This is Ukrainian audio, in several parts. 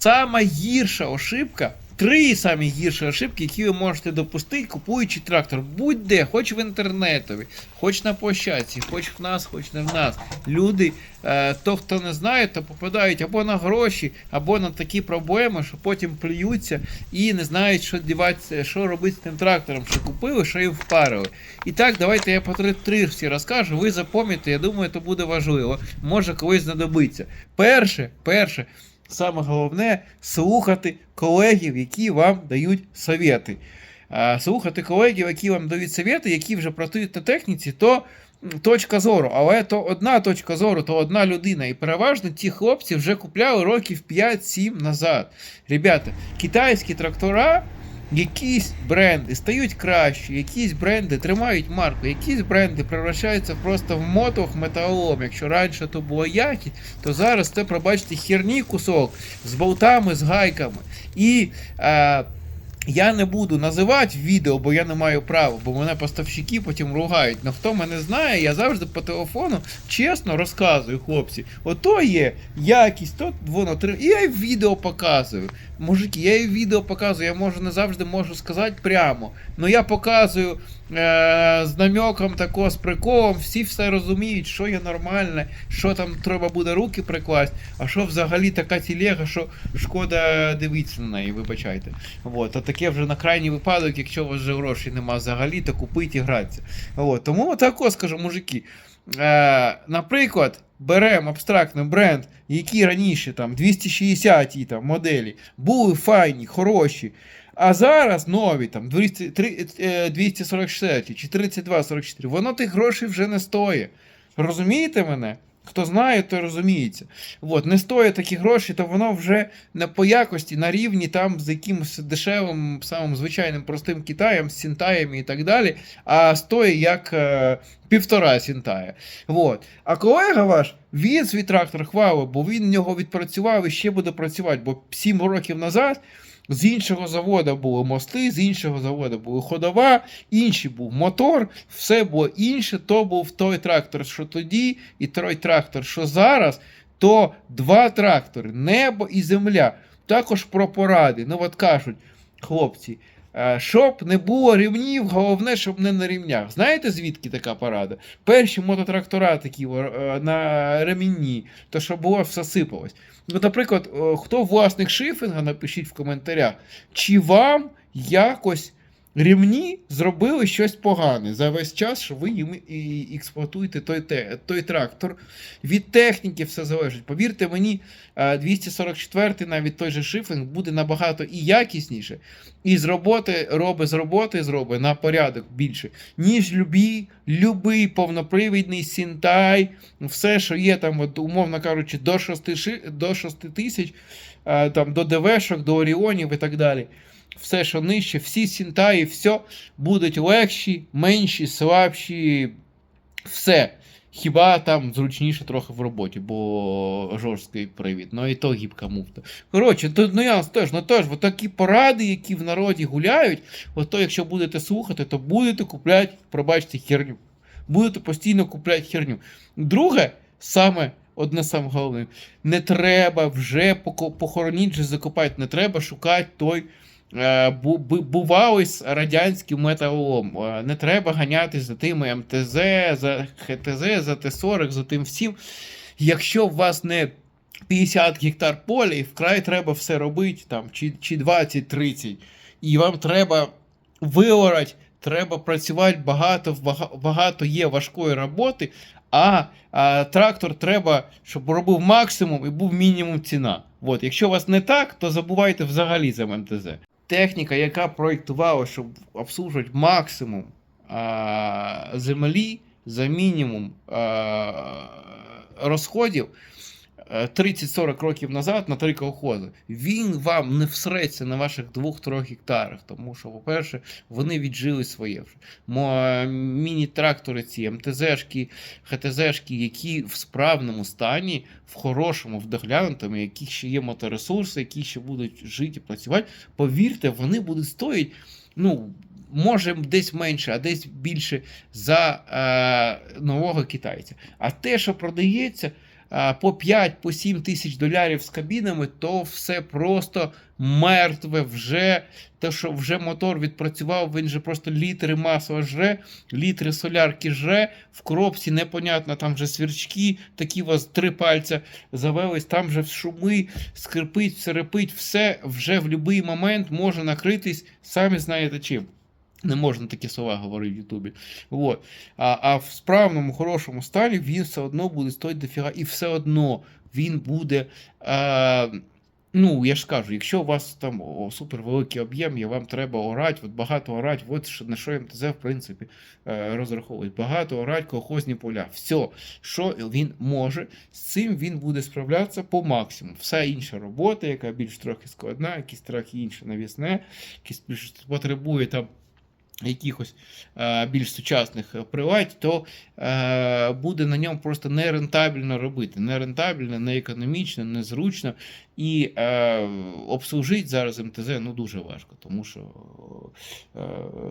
Сама гірша ошибка. Три самі гірші ошибки, які ви можете допустити, купуючи трактор. Будь-де, хоч в інтернетові, хоч на площадці, хоч в нас, хоч не в нас. Люди, е, то хто не знає, то попадають або на гроші, або на такі проблеми, що потім плюються і не знають, що діватися, що робити з тим трактором, що купили, що їм впарили. І так, давайте я по три, всі розкажу. Ви запам'ятаєте, я думаю, це буде важливо. Може колись знадобиться. Перше, перше. Саме головне слухати колегів, які вам дають совєти. Слухати колегів, які вам дають совєти, які вже працюють на техніці, то точка зору. Але то одна точка зору, то одна людина. І переважно ті хлопці вже купляли років 5-7 назад. Ребята, китайські трактора. Якісь бренди стають кращі, якісь бренди тримають марку, якісь бренди превращаються просто в мотох металолом. Якщо раніше то було якість, то зараз це, пробачте, херні кусок з болтами, з гайками. І е, я не буду називати відео, бо я не маю права, бо мене поставщики потім ругають. Ну хто мене знає, я завжди по телефону чесно розказую, хлопці. Ото є якість, то воно три. І я відео показую. Мужики, я і відео показую, я можу не завжди можу сказати прямо. Ну я показую е, з намеком такого, з приколом, всі все розуміють, що є нормальне, що там треба буде руки прикласти, а що взагалі така тілега, що шкода дивитися на неї, вибачайте. От, а таке вже на крайній випадок, якщо у вас вже грошей нема взагалі, то купіть і граться. От, тому отако скажу, мужики. Е, наприклад, беремо абстрактний бренд, які раніше там 260 там, моделі були файні, хороші. А зараз нові там 200, три- е, 244 чи 3244, воно тих грошей вже не стоїть. Розумієте мене? Хто знає, той розуміється. От, не стоїть такі гроші, то воно вже не по якості на рівні там з якимось дешевим, самим звичайним простим Китаєм, з сінтаями і так далі, а стоїть як е, півтора сінтая. Вот. А колега ваш, він свій трактор хвалив, бо він в нього відпрацював і ще буде працювати, бо 7 років назад. З іншого заводу були мости, з іншого заводу були ходова, інший був мотор, все було інше. То був той трактор, що тоді, і той трактор, що зараз, то два трактори, небо і земля. Також про поради. Ну, от кажуть, хлопці, щоб не було рівнів, головне, щоб не на рівнях. Знаєте, звідки така порада? Перші мототрактора такі е, на ремінні, то щоб було все сипалось. Ну, наприклад, е, хто власник шифінга, напишіть в коментарях, чи вам якось рівні зробили щось погане за весь час, що ви їм і експлуатуєте той, те, той трактор. Від техніки все залежить. Повірте мені, е, 244 навіть той же шифінг буде набагато і якісніше, і з роботи робить з роботи зробить на порядок більше, ніж любі, любий повнопривідний сінтай, все, що є там, от, умовно кажучи, до 6, до 6 тисяч, е, там, до ДВшок, до Оріонів і так далі. Все, що нижче, всі сінтаї, все будуть легші, менші, слабші, все. Хіба там зручніше трохи в роботі, бо жорсткий привід. Ну і то гібка муфта. Коротше, тут нюанс теж, ну теж, такі поради, які в народі гуляють, от то, якщо будете слухати, то будете купляти, пробачте, херню. Будете постійно купляти херню. Друге, саме одне саме головне, не треба вже похороніть, вже закопати, не треба шукати той е, бу- бу- з радянським металолом. Е, Не треба ганятись за тими МТЗ, за ХТЗ, за Т-40, за тим всім. Якщо у вас не 50 гектар поля, і вкрай треба все робити, там, чи, чи 20-30, і вам треба виорати, треба працювати багато, багато є важкої роботи, а, а трактор треба, щоб робив максимум і був мінімум ціна. От, якщо у вас не так, то забувайте взагалі за МТЗ. Техніка, яка проєктувала, щоб обслужувати максимум а, землі за мінімум а, розходів е, 30-40 років назад на три колхози, він вам не всреться на ваших 2-3 гектарах, тому що, по-перше, вони віджили своє вже. Міні-трактори, ці МТЗшки, ХТЗшки, які в справному стані, в хорошому, в доглянутому, яких ще є моторесурси, які ще будуть жити працювати, повірте, вони будуть стоїти. Ну, може десь менше, а десь більше за е, нового китайця. А те, що продається, по 5 по 7 тисяч долярів з кабінами, то все просто мертве вже. Те, що вже мотор відпрацював, він же просто літри масла жре, літри солярки жре, в коробці непонятно, там вже свірчки, такі у вас три пальця завелись, там вже шуми, скрипить, серепить, все вже в будь-який момент може накритись, самі знаєте чим. Не можна такі слова говорити в Ютубі. Вот. А, а в справному, хорошому стані він все одно буде стоїти дофіга, і все одно він буде. А, ну, я ж кажу, якщо у вас там о, супер об'єм, і вам треба орати, от багато орати, от на що МТЗ, в принципі, е, розраховують. Багато орати колхозні поля. Все, що він може, з цим він буде справлятися по максимуму. Вся інша робота, яка більш трохи складна, якісь трохи інше навісне, якісь більш потребує там якихось е, більш сучасних е, приладь, то е, буде на ньому просто нерентабельно робити. Нерентабельно, неекономічно, незручно. І обслужити зараз МТЗ ну, дуже важко, тому що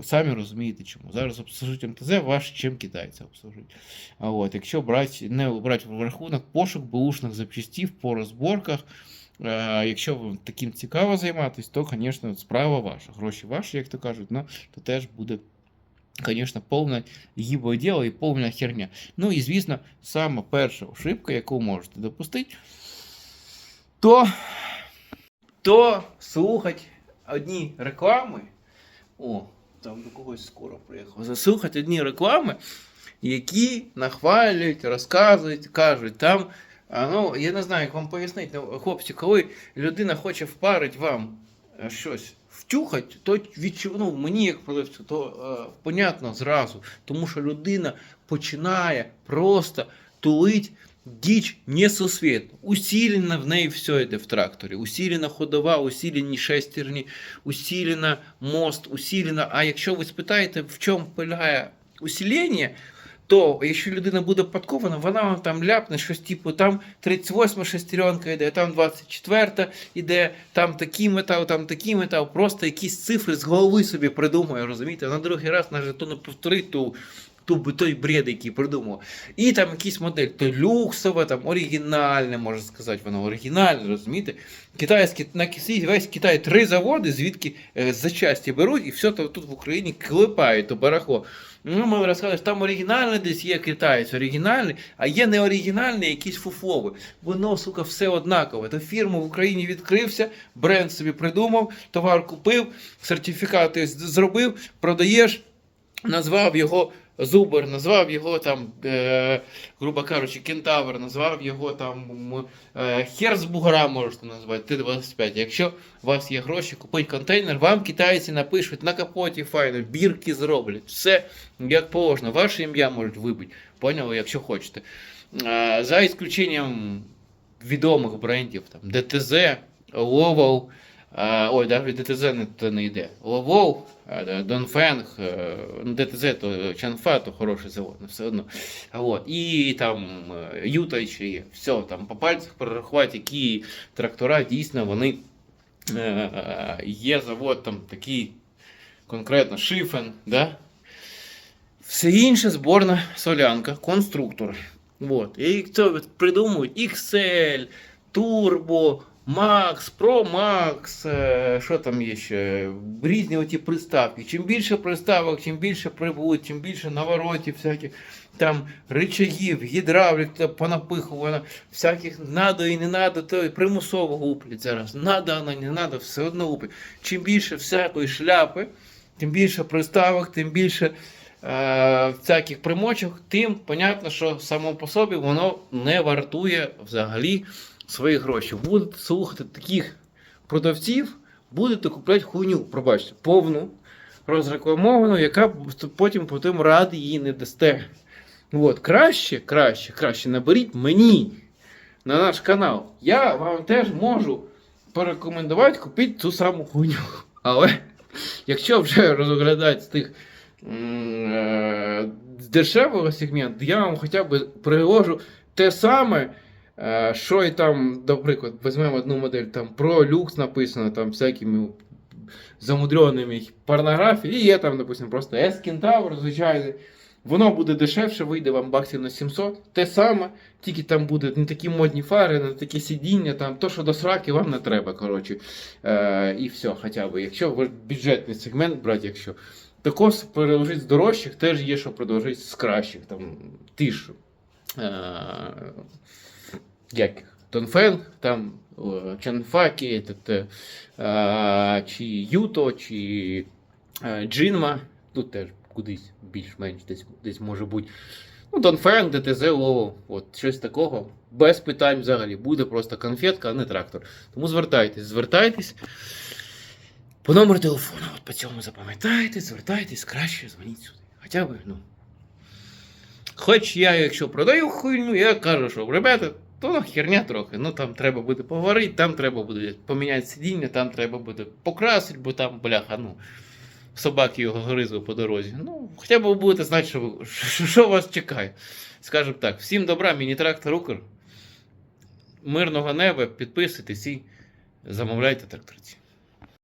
самі розумієте чому. Зараз обслужити МТЗ важче, ніж китайця обслужити. От, якщо брати, не брати в рахунок пошук бушних запчастів по розборках. Е, Якщо вам таким цікаво займатися, то, звісно, справа ваша. Гроші ваші, як то кажуть, ну, то теж буде, звісно, повне гібе діло і повна херня. Ну і, звісно, сама перша ошибка, яку можете допустити, то, то слухати одні реклами. О, там до когось скоро приїхав. Заслухати одні реклами, які нахвалюють, розказують, кажуть, там. А, ну, я не знаю, як вам пояснити, ну, хлопці, коли людина хоче впарити вам е, щось, втюхать, то відчу... ну, мені як продавцю, то е, понятно зразу, тому що людина починає просто тулить діч несусвітну. Усілено в неї все йде в тракторі. Усілена ходова, усілені шестерні, усілена мост, усілена. А якщо ви спитаєте, в чому полягає усілення, то якщо людина буде подкована, вона вам там ляпне щось типу, там 38 шестеренка йде, там 24 йде, там такий метал, там такий метал, просто якісь цифри з голови собі придумує, розумієте? На другий раз навіть то не повторить ту, ту, той бред, який придумав. І там якісь модель, то люксове, там оригінальне, можна сказати, воно оригінальне, розумієте? Китайські, на весь Китай три заводи, звідки е, запчасті беруть, і все то тут в Україні клепають то барахло. Ну, ми розказуємо, там оригінальний десь є китаєць, оригінальний, а є неоригінальний, якийсь фуфловий. Воно, сука, все однакове. То фірма в Україні відкрився, бренд собі придумав, товар купив, сертифікати зробив, продаєш, назвав його Зубер, назвав його там, е, грубо кажучи, кентавр, назвав його там е, хер можете назвати, Т-25. Якщо у вас є гроші, купить контейнер, вам китайці напишуть на капоті файно, бірки зроблять. Все як положено. Ваше ім'я можуть вибити. Поняли, якщо хочете. Е, за ісключенням відомих брендів, там ДТЗ, Ловол. Е, Ой, навіть ДТЗ не, не йде. Ловол, е, Донфенг, е, ну, ДТЗ то Чанфа, то хороший завод, але все одно. От. І там Юта ще є. Все, там по пальцях перерахувати, які трактора дійсно вони є завод там такий конкретно Шифен, да? Все інше зборна солянка, конструктор. Вот. І це придумують XL, Turbo, Max, Pro Max, е, що там є ще, різні оті приставки. Чим більше приставок, чим більше прибут, чим більше наворотів, всяких там рычагів, гідравлік понапихувано, всяких надо і не надо, то і примусово луплять зараз. Надо, воно, не надо, все одно луплять. Чим більше всякої шляпи, тим більше приставок, тим більше е, всяких примочок, тим понятно, що само по собі воно не вартує взагалі свої гроші. Будете слухати таких продавців, будете купляти хуйню, пробачте, повну, розрекламовану, яка потім потім ради її не дасте. От, краще, краще, краще наберіть мені на наш канал. Я вам теж можу порекомендувати купити ту саму хуйню. Але якщо вже розглядати з тих е, з дешевого сегменту, я вам хоча б приложу те саме, що і там, наприклад, візьмемо одну модель, там про люкс написано, там всякими замудреними порнографією, і є там, допустимо, просто S-Kentaur звичайний. Воно буде дешевше, вийде вам баксів на 700. Те саме, тільки там будуть не такі модні фари, не такі сидіння, там то, що до сраки, вам не треба. коротше. Е, і все, хоча б. Якщо бюджетний сегмент брати, якщо. Також переложити з дорожчих теж є, що продовжити з кращих. Там, ті е, як їх, Тонфенг, там, Чанфакі, т- е, чи Юто, чи е, Джинма. Тут теж кудись більш-менш десь, десь може бути. Ну, Донфенг, ДТЗ, Лово, от щось такого. Без питань взагалі. Буде просто конфетка, а не трактор. Тому звертайтесь, звертайтесь. По номеру телефону. От по цьому запам'ятайте, звертайтесь, краще дзвоніть сюди. Хоча б, ну. Хоч я, якщо продаю хуйню, я кажу, що ребята, то херня трохи. Ну там треба буде поговорити, там треба буде поміняти сидіння, там треба буде покрасити, бо там, бляха, ну. Собаки його гризли по дорозі. Ну, хоча б ви будете знати, що, що, що вас чекає. Скажемо так, всім добра, міні-трактор Укр. Мирного неба, підписуйтесь і замовляйте тракторці.